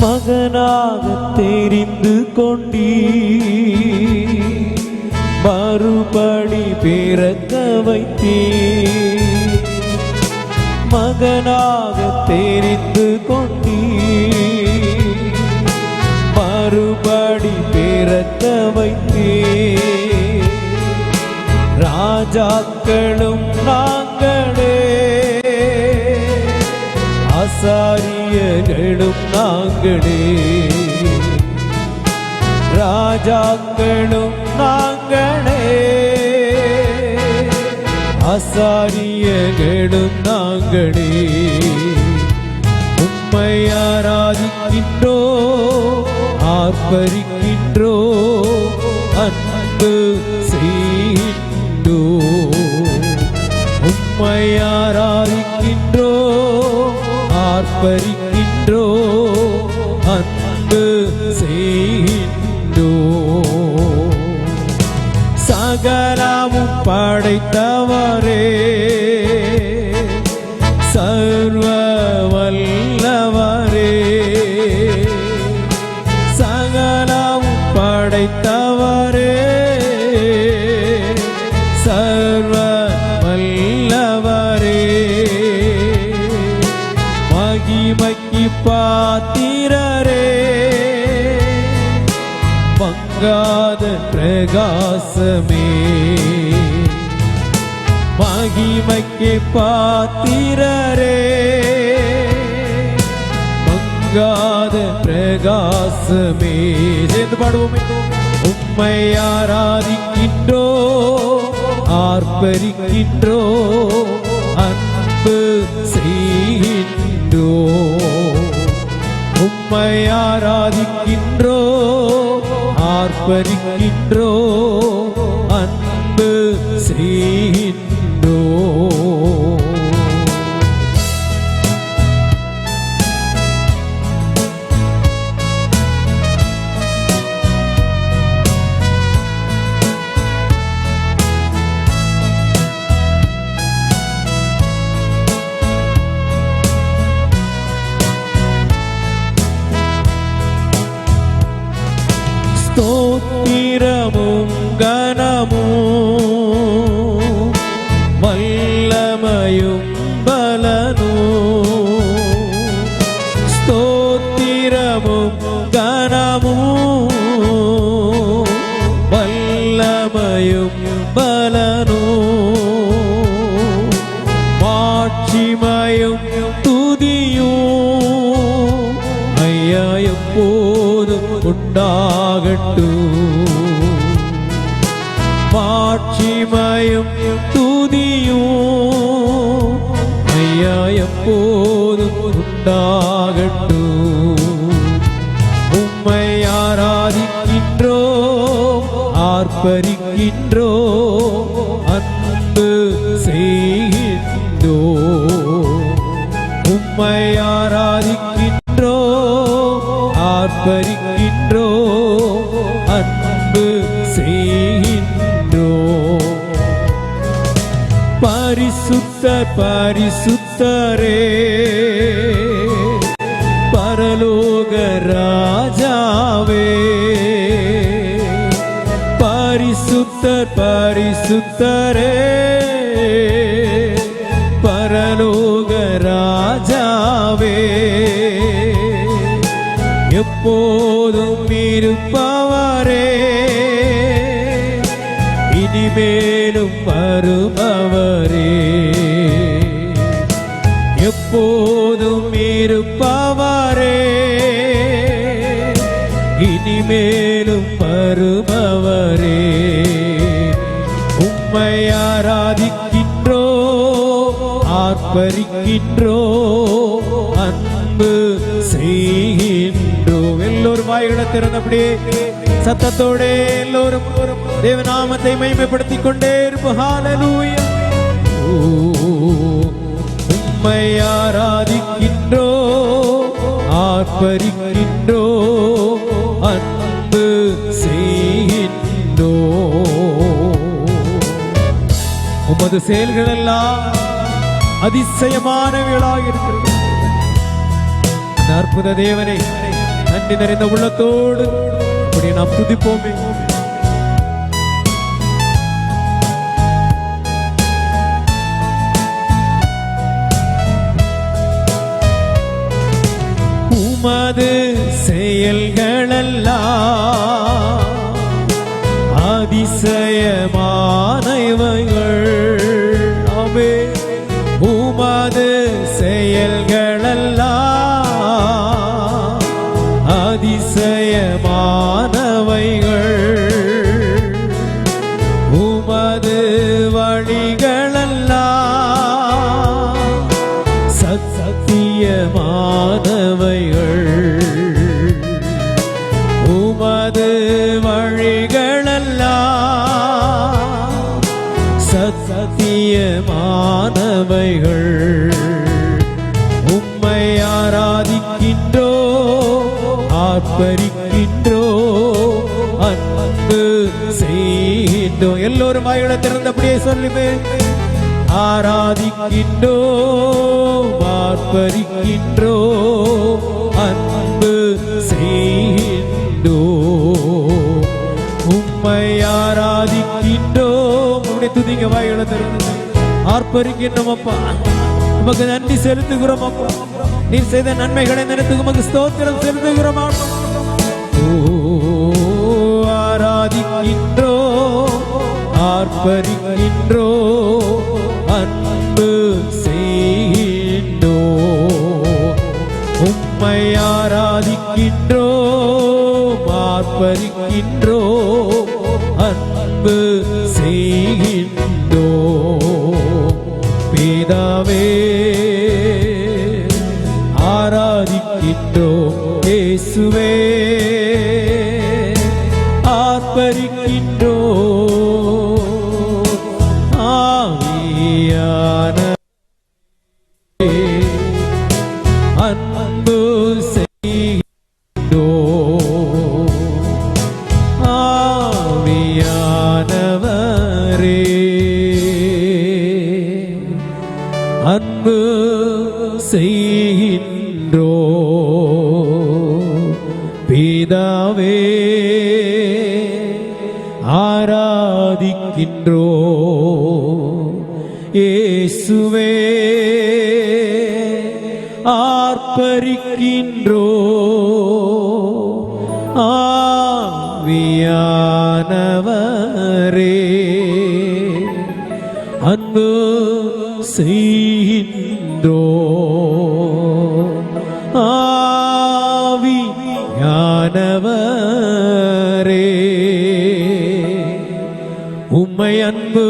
மகனாக தெரிந்து கொண்டீ மறுபடி பிறக்க வைத்தீ மகனாக தெரிந்து கொண்டீ மறுபடி பிறக்க வைத்தீ ராஜாக்களும் ராஜாக்களும் நாங்களே. ஆசாரியர்களும் நாங்களே. உம்மை ஆராதிக்கின்றோ ஆர்ப்பரிக்கின்றோ அன்பு செய்கின்றோ. உம்மை ஆராதிக்கின்றோ ஆர்ப்பரிக்கின்றோ அன்பு செய் படைத்தவரே. சர்வ வல்லவரே சகலம் படைத்தவரே. சர்வ வல்லவரே மகிமைக்கு பாத்திரரே. மங்காத பிரகாசமே. மகிமைக்கு பாத்திரரே. மங்காத பிரகாசமே. சேர்ந்து பாடுவோமே உம்மை ஆராதிக்கின்றோ ஆர்ப்பரிக்கின்றோ அன்பு செய்கின்றோ. உம்மை ஆராதிக்கின்றோ ஆர்ப்பரிக்கின்றோ அன்பு செய்கின்றோ. comungar மாட்சிமையும் துதியும் ஐயா எப்போதும் உண்டாகட்டும். உம்மை ஆராதிக்கின்றோ ஆர்ப்பரிக்கின்றோ அன்பு செய்கின்றோ. உம்மை ஆராதிக்கின்றோ ஆர்ப்பரிக்கின்றோ பரிசுத்தர் பரிசுத்தரே. பரலோக ராஜாவே. பரிசுத்தர் பரிசுத்தரே. பரலோக ராஜாவே. எப்போதும் இருப்பவரே. இனிமேலும் வருபவரே. எப்போதும் இருப்பவரே. இனிமேலும் வருபவரே. உம்மை ஆராதிக்கின்றோ ஆர்ப்பரிக்கின்றோ அன்பு செய்கின்றோ. எல்லோரும் வாய்களை திறந்தபடியே சத்தத்தோட எல்லோரும் தேவநாமத்தை மகிமைப்படுத்திக் கொண்டே இருப்போம். ஹalleluya ஓ, உம்மை ஆராதிக்கின்றோ ஆர்ப்பரிக்கின்றோ அன்பு செய்கின்றோ. உமது செயல்கள் எல்லாம் அதிசயமானவைகளாக இருக்கிறது. அற்புத தேவனை நன்றி நிறைந்த உள்ளத்தோடு அப்படி நாம் துதிப்போமே. உமது செயல்களெல்லாம் சத்தியமானவைகள் உம்மை ஆராதிக்கின்றோ ஆர்ப்பரிக்கின்றோ அன்பு செய்கின்றோ. எல்லோரும் வாய்களை திறந்தபடியே சொல்லுமே. ஆராதிக்கின்றோ ஆர்ப்பரிக்கின்றோ அன்பு செய்கின்றோ. உம்மை ஆராதிக்கின்றோ. உடைய துதிங்க வாய்களை திறந்து ஆர்ப்பரிக்கின்றோம் அப்பா உமக்கு நன்றி செலுத்துகிறோம் அப்பா நீர் செய்த நன்மைகளை நினைத்து உமக்கு ஸ்தோத்திரம் செலுத்துகிறோம். ஓ ஆராதிக்கின்றோ ஆர்ப்பரிக்கின்றோ ஆராதிக்கின்றோ இயேசுவே ஆர்ப்பரிக்கின்றோ ஆவியான அன்பு செய்கின்றோ ஆவியானவரே அன்பு பிதாவே ஆராதிக்கின்றோ? இயேசுவே ஆர்ப்பரிக்கின்றோ? ஆவியானவரே அன்பு ஆவியானவரே உம்மை அன்பு